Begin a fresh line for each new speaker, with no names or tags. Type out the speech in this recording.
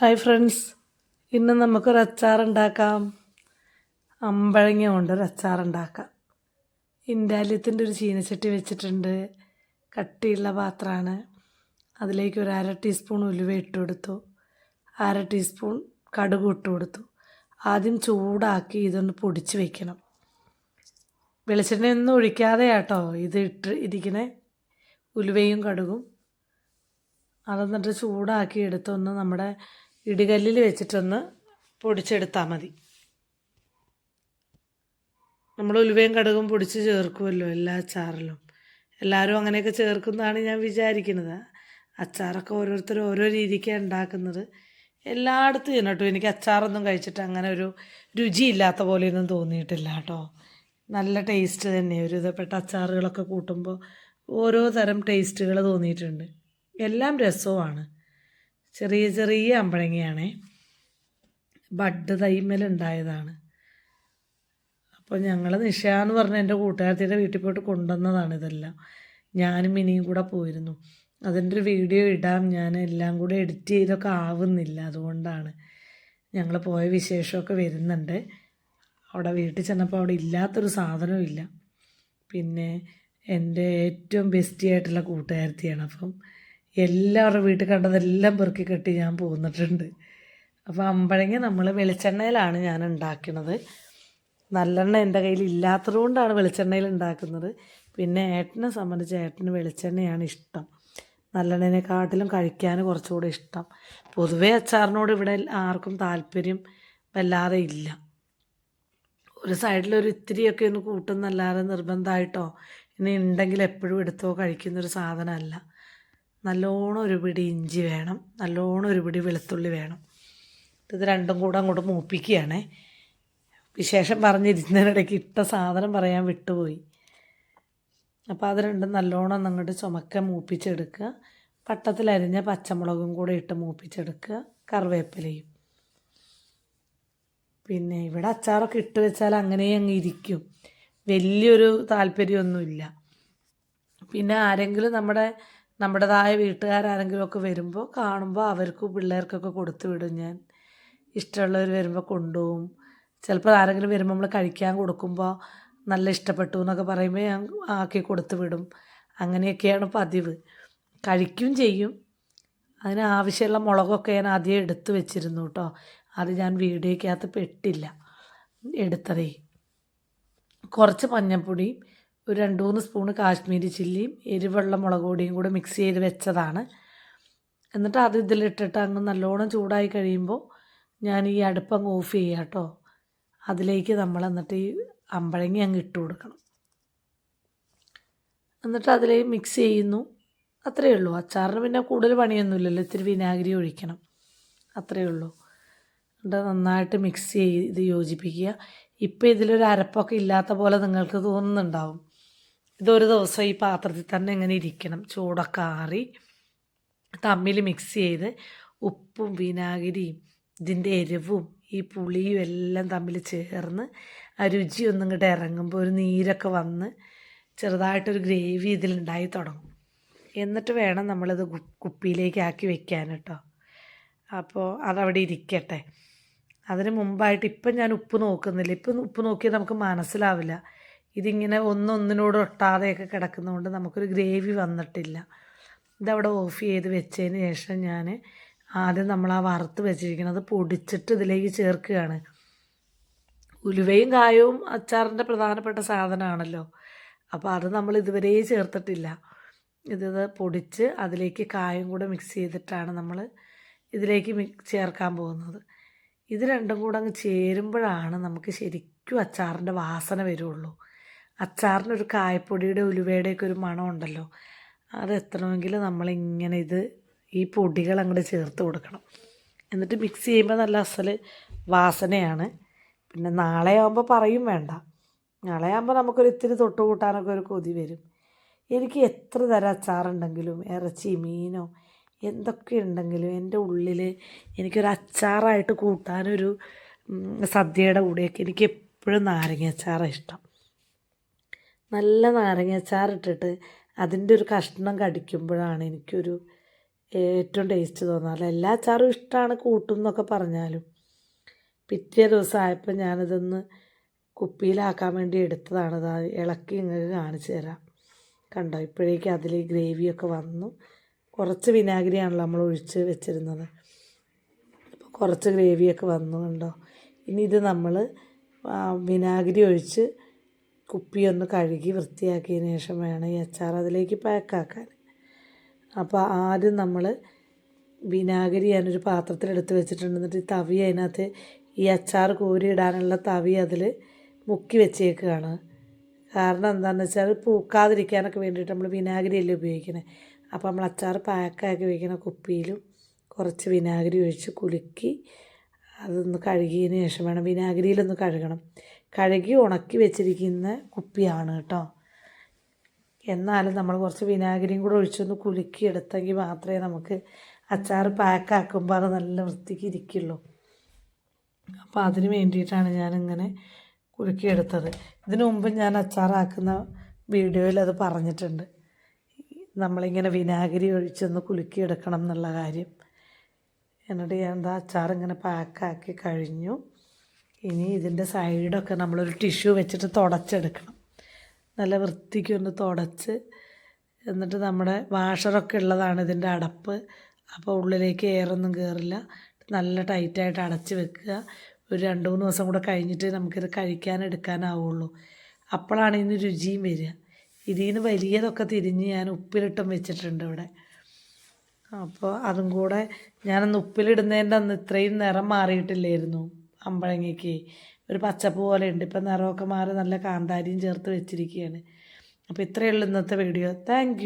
Hi friends ഇന്ന് നമുക്കൊരു അച്ചാർ ഉണ്ടാക്കാം. അമ്പഴങ്ങ കൊണ്ട് അച്ചാർ ഉണ്ടാക്കാം. ഇൻഡാലിയത്തിന്റെ ഒരു ചീനച്ചട്ടി വെച്ചിട്ടുണ്ട്. കട്ടിയുള്ള പാത്രമാണ്. അതിലേക്ക് ഒരു അര ടീസ്പൂൺ ഉലുവ ഇട്ട് കൊടുത്തു. അര ടീസ്പൂൺ കടുക് ഇട്ട് കൊടുത്തു. ആദ്യം ചൂടാക്കി ഇതൊന്ന് പൊടിച്ച് വെക്കണം. വെളിച്ചെണ്ണയൊന്നും ഒഴിക്കാതെ കേട്ടോ ഇത് ഇട്ട് ഇരിക്കണേ. ഉലുവയും കടുകും. അതെന്നിട്ട് ചൂടാക്കി എടുത്തൊന്ന് നമ്മുടെ ഇടികല്ലിൽ വെച്ചിട്ടൊന്ന് പൊടിച്ചെടുത്താൽ മതി. നമ്മൾ ഉലുവയും കടുകും പൊടിച്ച് ചേർക്കുമല്ലോ എല്ലാ അച്ചാറിലും. എല്ലാവരും അങ്ങനെയൊക്കെ ചേർക്കുന്നതാണ് ഞാൻ വിചാരിക്കുന്നത്. അച്ചാറൊക്കെ ഓരോരുത്തർ ഓരോ രീതിക്കാണ് ഉണ്ടാക്കുന്നത്. എല്ലായിടത്തും ചെയ്യുന്നു കേട്ടോ. എനിക്ക് അച്ചാറൊന്നും കഴിച്ചിട്ട് അങ്ങനെ ഒരു രുചിയില്ലാത്ത പോലെയൊന്നും തോന്നിയിട്ടില്ല കേട്ടോ. നല്ല ടേസ്റ്റ് തന്നെ. ഒരു വിധപ്പെട്ട അച്ചാറുകളൊക്കെ കൂട്ടുമ്പോൾ ഓരോ തരം ടേസ്റ്റുകൾ തോന്നിയിട്ടുണ്ട്. എല്ലാം രസവുമാണ്. ചെറിയ ചെറിയ അമ്പഴങ്ങയാണ്. ബഡ് തൈമലുണ്ടായതാണ്. അപ്പോൾ ഞങ്ങൾ നിഷ എന്ന് പറഞ്ഞ എന്റെ കൂട്ടുകാരത്തിയുടെ വീട്ടിൽ പോയിട്ട് കൊണ്ടുവന്നതാണ് ഇതെല്ലാം. ഞാനും മിനിയും കൂടെ പോയിരുന്നു. അതിന്റെ ഒരു വീഡിയോ ഇടാം. ഞാൻ എല്ലാം കൂടെ എഡിറ്റ് ചെയ്തൊക്കെ ആവുന്നില്ല അതുകൊണ്ടാണ്. ഞങ്ങൾ പോയ വിശേഷമൊക്കെ വരുന്നുണ്ട്. അവിടെ വീട്ടിൽ ചെന്നപ്പോൾ അവിടെ ഇല്ലാത്തൊരു സാധനവും ഇല്ല. പിന്നെ എന്റെ ഏറ്റവും ബെസ്റ്റി ആയിട്ടുള്ള കൂട്ടുകാരത്തിയാണ് അപ്പം. എല്ലാവരുടെ വീട്ടിൽ കണ്ടതെല്ലാം പെറുക്കി കെട്ടി ഞാൻ പോന്നിട്ടുണ്ട്. അപ്പോൾ അമ്പഴങ്ങ നമ്മൾ വെളിച്ചെണ്ണയിലാണ് ഞാൻ ഉണ്ടാക്കുന്നത് നല്ലെണ്ണ എന്റെ കയ്യിൽ ഇല്ലാത്തത് കൊണ്ടാണ് വെളിച്ചെണ്ണയിൽ ഉണ്ടാക്കുന്നത്. പിന്നെ ഏട്ടനെ സംബന്ധിച്ച് ഏട്ടന് വെളിച്ചെണ്ണയാണ് ഇഷ്ടം. നല്ലെണ്ണേനെക്കാട്ടിലും കഴിക്കാൻ കുറച്ചുകൂടെ ഇഷ്ടം. പൊതുവേ അച്ചാറിനോട് ഇവിടെ ആർക്കും താല്പര്യം വല്ലാതെ ഇല്ല. ഒരു സൈഡിൽ ഒരു ഇത്തിരിയൊക്കെ ഒന്ന് കൂട്ടുന്നല്ലാതെ നിർബന്ധമായിട്ടോ ഇനി ഉണ്ടെങ്കിൽ എപ്പോഴും എടുത്തോ കഴിക്കുന്നൊരു സാധനമല്ല. നല്ലോണം ഒരു പിടി ഇഞ്ചി വേണം നല്ലോണം ഒരു പിടി വെളുത്തുള്ളി വേണം. ഇത് രണ്ടും കൂടെ അങ്ങോട്ട് മൂപ്പിക്കുകയാണേ. വിശേഷം പറഞ്ഞിരുന്നതിനിടയ്ക്ക് ഇട്ട സാധനം പറയാൻ വിട്ടുപോയി. അപ്പോൾ അത് രണ്ടും നല്ലോണം അങ്ങോട്ട് ചുമക്ക മൂപ്പിച്ചെടുക്കുക. പട്ടത്തിലരിഞ്ഞ പച്ചമുളകും കൂടെ ഇട്ട് മൂപ്പിച്ചെടുക്കുക. കറിവേപ്പിലയും. പിന്നെ ഇവിടെ അച്ചാറൊക്കെ ഇട്ട് വെച്ചാൽ അങ്ങനെ അങ്ങ് ഇരിക്കും. വലിയൊരു താല്പര്യമൊന്നുമില്ല. പിന്നെ ആരെങ്കിലും നമ്മുടെ നമ്മുടേതായ വീട്ടുകാരാരെങ്കിലുമൊക്കെ വരുമ്പോൾ കാണുമ്പോൾ അവർക്കും പിള്ളേർക്കൊക്കെ കൊടുത്തു വിടും ഞാൻ. ഇഷ്ടമുള്ളവർ വരുമ്പോൾ കൊണ്ടുപോകും. ചിലപ്പോൾ ആരെങ്കിലും വരുമ്പോൾ നമ്മൾ കഴിക്കാൻ കൊടുക്കുമ്പോൾ നല്ല ഇഷ്ടപ്പെട്ടു എന്നൊക്കെ പറയുമ്പോൾ ഞാൻ ആക്കി കൊടുത്തു വിടും. അങ്ങനെയൊക്കെയാണ് പതിവ്. കഴിക്കും ചെയ്യും. അതിന് ആവശ്യമുള്ള മുളകൊക്കെ ഞാൻ ആദ്യം എടുത്തു വെച്ചിരുന്നു കേട്ടോ. അത് ഞാൻ വീഡിയോയ്ക്കകത്ത് പെട്ടില്ല. എടുത്തതേ. കുറച്ച് മഞ്ഞൾപ്പൊടിയും ഒരു രണ്ട് മൂന്ന് സ്പൂണ് കാശ്മീരി ചില്ലിയും എരിവെള്ളം മുളക് പൊടിയും കൂടെ മിക്സ് ചെയ്ത് വെച്ചതാണ്. എന്നിട്ട് അത് ഇതിലിട്ടിട്ട് അങ്ങ് നല്ലോണം ചൂടായി കഴിയുമ്പോൾ ഞാൻ ഈ അടുപ്പ് അങ്ങ് ഓഫ് ചെയ്യുക കേട്ടോ. അതിലേക്ക് നമ്മൾ എന്നിട്ട് ഈ അമ്പഴങ്ങി അങ്ങ് ഇട്ട് കൊടുക്കണം. എന്നിട്ട് അതിലേക്ക് മിക്സ് ചെയ്യുന്നു. അത്രയേ ഉള്ളൂ. അച്ചാറിന് പിന്നെ കൂടുതൽ പണിയൊന്നുമില്ലല്ലോ. ഇത്തിരി വിനാഗിരി ഒഴിക്കണം. അത്രയേ ഉള്ളൂ. എന്നിട്ട് നന്നായിട്ട് മിക്സ് ചെയ്ത് യോജിപ്പിക്കുക. ഇപ്പം ഇതിലൊരു അരപ്പൊക്കെ ഇല്ലാത്ത പോലെ നിങ്ങൾക്ക് തോന്നുന്നുണ്ടാവും. ഇതൊരു ദിവസം ഈ പാത്രത്തിൽ തന്നെ ഇങ്ങനെ ഇരിക്കണം. ചൂടൊക്കെ ആറി തമ്മിൽ മിക്സ് ചെയ്ത് ഉപ്പും വിനാഗിരിയും ഇതിന്റെ എരിവും ഈ പുളിയും എല്ലാം തമ്മിൽ ചേർന്ന് ആ രുചി ഒന്നും ഇങ്ങോട്ട് ഇറങ്ങുമ്പോൾ ഒരു നീരൊക്കെ വന്ന് ചെറുതായിട്ടൊരു ഗ്രേവി ഇതിലുണ്ടായി തുടങ്ങും. എന്നിട്ട് വേണം നമ്മളിത് കുപ്പിയിലേക്ക് ആക്കി വെക്കാൻ കേട്ടോ. അപ്പോൾ അതവിടെ ഇരിക്കട്ടെ. അതിന് മുമ്പായിട്ട് ഇപ്പം ഞാൻ ഉപ്പ് നോക്കുന്നില്ല. ഇപ്പം ഉപ്പ് നോക്കിയാൽ നമുക്ക് മനസ്സിലാവില്ല. ഇതിങ്ങനെ ഒന്നൊന്നിനോട് ഒട്ടാതെയൊക്കെ കിടക്കുന്നതുകൊണ്ട് നമുക്കൊരു ഗ്രേവി വന്നിട്ടില്ല. ഇതവിടെ ഓഫ് ചെയ്ത് വെച്ചതിന് ശേഷം ഞാൻ ആദ്യം നമ്മൾ ആ വറുത്ത് വെച്ചിരിക്കുന്നത് പൊടിച്ചിട്ട് ഇതിലേക്ക് ചേർക്കുകയാണ്. ഉലുവയും കായവും അച്ചാറിന്റെ പ്രധാനപ്പെട്ട സാധനമാണല്ലോ. അപ്പോൾ അത് നമ്മൾ ഇതുവരെ ചേർത്തിട്ടില്ല. ഇത് പൊടിച്ച് അതിലേക്ക് കായും കൂടെ മിക്സ് ചെയ്തിട്ടാണ് നമ്മൾ ഇതിലേക്ക് ചേർക്കാൻ പോകുന്നത്. ഇത് രണ്ടും കൂടെ അങ്ങ് ചേരുമ്പോഴാണ് നമുക്ക് ശരിക്കും അച്ചാറിന്റെ വാസന വരുള്ളൂ. അച്ചാറിനൊരു കായപ്പൊടിയുടെ ഉലുവയുടെയൊക്കെ ഒരു മണം ഉണ്ടല്ലോ അത് എത്തണമെങ്കിൽ നമ്മളിങ്ങനെ ഇത് ഈ പൊടികൾ അങ്ങോട്ട് ചേർത്ത് കൊടുക്കണം. എന്നിട്ട് മിക്സ് ചെയ്യുമ്പോൾ നല്ല അസൽ വാസനയാണ്. പിന്നെ നാളെ ആകുമ്പോൾ പറയും വേണ്ട. നാളെ ആകുമ്പോൾ നമുക്കൊരു ഇത്തിരി തൊട്ട് കൂട്ടാനൊക്കെ ഒരു കൊതി വരും. എനിക്ക് എത്ര തരം അച്ചാറുണ്ടെങ്കിലും ഇറച്ചി മീനോ എന്തൊക്കെ ഉണ്ടെങ്കിലും എന്റെ ഉള്ളിൽ എനിക്കൊരു അച്ചാറായിട്ട് കൂട്ടാനൊരു സദ്യയുടെ കൂടെയൊക്കെ എനിക്ക് എപ്പോഴും നാരങ്ങ അച്ചാറാണ് ഇഷ്ടം. നല്ല നാരങ്ങ അച്ചാറിട്ടിട്ട് അതിന്റെ ഒരു കഷ്ണം കടിക്കുമ്പോഴാണ് എനിക്കൊരു ഏറ്റവും ടേസ്റ്റ് തോന്നാറ്. എല്ലാ അച്ചാറും ഇഷ്ടമാണ് കൂട്ടും എന്നൊക്കെ പറഞ്ഞാലും. പിറ്റേ ദിവസം ആയപ്പോൾ ഞാനിതൊന്ന് കുപ്പിയിലാക്കാൻ വേണ്ടി എടുത്തതാണ്. ഇതാ ഇളക്കി ഇങ്ങനെ കാണിച്ചു തരാം. കണ്ടോ? ഇപ്പോഴേക്കും അതിൽ ഗ്രേവിയൊക്കെ വന്നു. കുറച്ച് വിനാഗിരിയാണല്ലോ നമ്മൾ ഒഴിച്ച് വെച്ചിരുന്നത്. അപ്പോൾ കുറച്ച് ഗ്രേവിയൊക്കെ വന്നു കണ്ടോ? ഇനി ഇത് നമ്മൾ വിനാഗിരി ഒഴിച്ച് കുപ്പി ഒന്ന് കഴുകി വൃത്തിയാക്കിയതിന് ശേഷം വേണം ഈ അച്ചാർ അതിലേക്ക് പാക്കാക്കാൻ. അപ്പോൾ ആദ്യം നമ്മൾ വിനാഗിരി ഞാനൊരു പാത്രത്തിലെടുത്ത് വെച്ചിട്ടുണ്ട് എന്നിട്ട് ഈ തവി അതിനകത്ത് ഈ അച്ചാർ കോരിയിടാനുള്ള തവി അതിൽ മുക്കി വെച്ചേക്കുകയാണ് കാരണം എന്താണെന്ന് വെച്ചാൽ പൂക്കാതിരിക്കാനൊക്കെ വേണ്ടിയിട്ട് നമ്മൾ വിനാഗിരി അല്ലേ ഉപയോഗിക്കുന്നത് അപ്പോൾ നമ്മൾ അച്ചാർ പാക്കാക്കി വയ്ക്കുന്ന കുപ്പിയിലും കുറച്ച് വിനാഗിരി ഒഴിച്ച് കുലുക്കി അതൊന്ന് കഴുകിയതിന് ശേഷം വേണം വിനാഗിരിയിലൊന്ന് കഴുകണം. കഴുകി ഉണക്കി വെച്ചിരിക്കുന്ന കുപ്പിയാണ് കേട്ടോ. എന്നാലും നമ്മൾ കുറച്ച് വിനാഗിരിയും കൂടെ ഒഴിച്ചൊന്ന് കുലുക്കി എടുത്തെങ്കിൽ മാത്രമേ നമുക്ക് അച്ചാർ പാക്കാക്കുമ്പോൾ അത് നല്ല വൃത്തിക്ക് ഇരിക്കുള്ളൂ. അപ്പോൾ അതിന് വേണ്ടിയിട്ടാണ് ഞാനിങ്ങനെ കുലുക്കിയെടുത്തത് ഇതിനു മുമ്പ് ഞാൻ അച്ചാറാക്കുന്ന വീഡിയോയിൽ അത് പറഞ്ഞിട്ടുണ്ട്. നമ്മളിങ്ങനെ വിനാഗിരി ഒഴിച്ചൊന്ന് കുലുക്കിയെടുക്കണം എന്നുള്ള കാര്യം. എന്നിട്ട് ഞാൻ എന്താ അച്ചാർ ഇങ്ങനെ പാക്കാക്കി കഴിഞ്ഞു. ഇനി ഇതിന്റെ സൈഡൊക്കെ നമ്മളൊരു ടിഷ്യൂ വെച്ചിട്ട് തുടച്ചെടുക്കണം. നല്ല വൃത്തിക്ക് ഒന്ന് തുടച്ച് എന്നിട്ട് നമ്മുടെ വാഷറൊക്കെ ഉള്ളതാണ് ഇതിന്റെ അടപ്പ്. അപ്പോൾ ഉള്ളിലേക്ക് എയറൊന്നും കയറില്ല നല്ല ടൈറ്റായിട്ട് അടച്ച് വെക്കുക. ഒരു രണ്ട് മൂന്ന് ദിവസം കൂടെ കഴിഞ്ഞിട്ട് നമുക്കിത് കഴിക്കാൻ എടുക്കാനാവുള്ളൂ. അപ്പോഴാണ് ഇതിന് രുചിയും വരിക. ഇതിൽ നിന്ന് വലിയതൊക്കെ തിരിഞ്ഞ് ഞാൻ ഉപ്പിലിട്ടും വെച്ചിട്ടുണ്ട് ഇവിടെ. അപ്പോൾ അതും കൂടെ ഞാനന്ന് ഉപ്പിലിടുന്നതിന്റെ അന്ന് ഇത്രയും നിറം മാറിയിട്ടില്ലായിരുന്നു. അമ്പഴങ്ങയ്ക്ക് ഒരു പച്ചപ്പ് പോലെ ഉണ്ട്. ഇപ്പം നിറമൊക്കെ മാറി നല്ല കാന്താരിയും ചേർത്ത് വെച്ചിരിക്കുകയാണ്. അപ്പോൾ ഇത്രയേ ഉള്ളൂ ഇന്നത്തെ വീഡിയോ. താങ്ക്